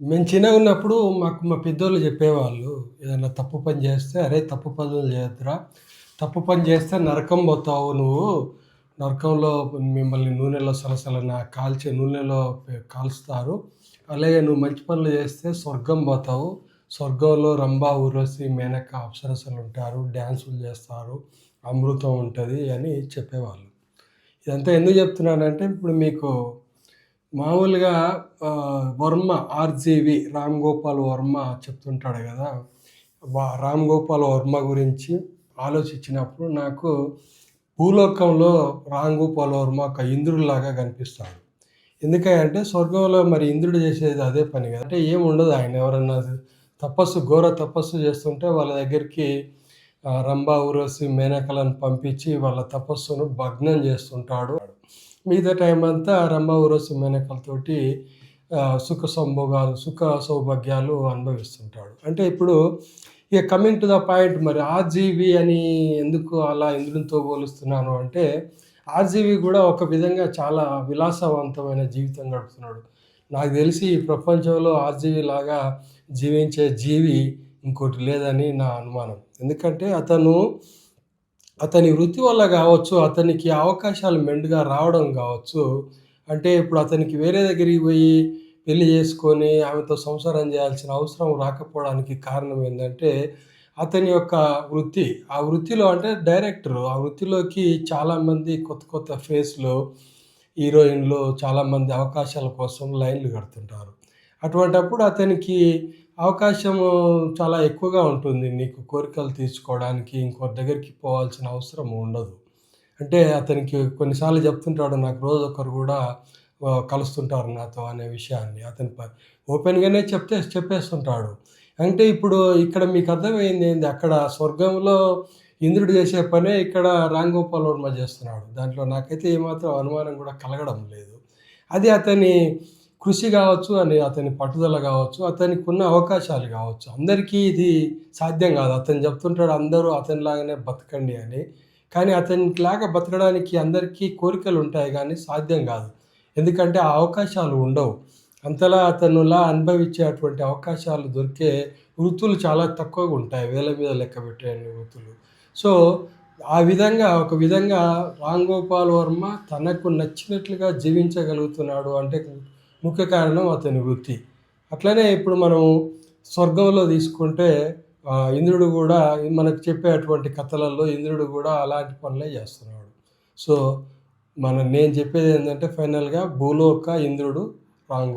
మేము చిన్నగా ఉన్నప్పుడు మాకు మా పెద్దోళ్ళు చెప్పేవాళ్ళు ఏదైనా తప్పు పని చేస్తే అరే తప్పు పనులు చేయొద్దురా తప్పు పని చేస్తే నరకం పోతావు నువ్వు నరకంలో మిమ్మల్ని నూనెలో సలసలన కాల్చే నూనెలో పె- కాల్స్తారు. అలాగే నువ్వు మంచి పనులు చేస్తే స్వర్గం పోతావు స్వర్గంలో రంభా ఊర్వశి మేనక అప్సరసలు ఉంటారు డ్యాన్సులు చేస్తారు అమృతం ఉంటుంది అని చెప్పేవాళ్ళు. ఇదంతా ఎందుకు చెప్తున్నానంటే ఇప్పుడు మీకు మామూలుగా వర్మ ఆర్జీవి రామ్ గోపాల్ వర్మ చెప్తుంటాడు కదా. రామ్ గోపాల్ వర్మ గురించి ఆలోచించినప్పుడు నాకు భూలోకంలో రామ్ గోపాల్ వర్మ ఒక ఇంద్రుడిలాగా కనిపిస్తాడు. ఎందుకంటే స్వర్గంలో మరి ఇంద్రుడు చేసేది అదే పని కదా. అంటే ఏముండదు ఆయన ఎవరన్నా తపస్సు ఘోర తపస్సు చేస్తుంటే వాళ్ళ దగ్గరికి రంభా ఉరసి మేనకలను పంపించి వాళ్ళ తపస్సును భగ్నం చేస్తుంటాడు. మిగతా టైం అంతా రంభా ఉరసి మేనకలతోటి సుఖ సంభోగాలు సుఖ సౌభాగ్యాలు అనుభవిస్తుంటాడు. అంటే ఇప్పుడు ఇక కమింగ్ టు ద పాయింట్ మరి ఆర్జీవి అని ఎందుకు అలా ఇంద్రునితో పోలుస్తున్నాను అంటే ఆర్జీవి కూడా ఒక విధంగా చాలా విలాసవంతమైన జీవితం గడుపుతున్నాడు. నాకు తెలిసి ఈ ప్రపంచంలో ఆర్జీవి లాగా జీవించే జీవి ఇంకోటి లేదని నా అనుమానం. ఎందుకంటే అతను అతని వృత్తి వల్ల కావచ్చు అతనికి అవకాశాలు మెండుగా రావడం కావచ్చు అంటే ఇప్పుడు అతనికి వేరే దగ్గరికి పోయి పెళ్ళి చేసుకొని ఆమెతో సంసారం చేయాల్సిన అవసరం రాకపోవడానికి కారణం ఏంటంటే అతని యొక్క వృత్తి. ఆ వృత్తిలో అంటే డైరెక్టర్ ఆ వృత్తిలోకి చాలామంది కొత్త కొత్త ఫేస్లు హీరోయిన్లు చాలామంది అవకాశాల కోసం లైన్లు కడుతుంటారు. అటువంటప్పుడు అతనికి అవకాశం చాలా ఎక్కువగా ఉంటుంది. నీకు కోరికలు తీర్చుకోవడానికి ఇంకో దగ్గరికి పోవాల్సిన అవసరం ఉండదు. అంటే అతనికి కొన్నిసార్లు చెప్తుంటాడు నాకు రోజు ఒకరు కూడా కలుస్తుంటారు నాతో అనే విషయాన్ని. అతని ప ఓపెన్గానే చెప్తే చెప్పేస్తుంటాడు. అంటే ఇప్పుడు ఇక్కడ మీకు అర్థమైంది ఏంది? అక్కడ స్వర్గంలో ఇంద్రుడు చేసే పనే ఇక్కడ రాంగోపాల్ వర్మ చేస్తున్నాడు. దాంట్లో నాకైతే ఏమాత్రం అనుమానం కూడా కలగడం లేదు. అది అతని కృషి కావచ్చు అని అతని పట్టుదల కావచ్చు అతనికి ఉన్న అవకాశాలు కావచ్చు. అందరికీ ఇది సాధ్యం కాదు. అతను చెప్తుంటాడు అందరూ అతనిలాగానే బతకండి అని. కానీ అతనిలాగా బతకడానికి అందరికీ కోరికలు ఉంటాయి కానీ సాధ్యం కాదు. ఎందుకంటే ఆ అవకాశాలు ఉండవు. అంతలా అతనులా అనుభవించేటువంటి అవకాశాలు దొరికే వృత్తులు చాలా తక్కువగా ఉంటాయి. వేల మీద లెక్క పెట్టే వృత్తులు. సో ఆ విధంగా ఒక విధంగా రామ్ గోపాల్ వర్మ తనకు నచ్చినట్లుగా జీవించగలుగుతున్నాడు అంటే ముఖ్య కారణం అతని వృత్తి. అట్లనే ఇప్పుడు మనం స్వర్గంలో తీసుకుంటే ఇంద్రుడు కూడా మనకు చెప్పేటువంటి కథలలో ఇంద్రుడు కూడా అలాంటి పనులే చేస్తున్నాడు. సో మన నేను చెప్పేది ఏంటంటే ఫైనల్గా భూలోక ఇంద్రుడు రాంగ్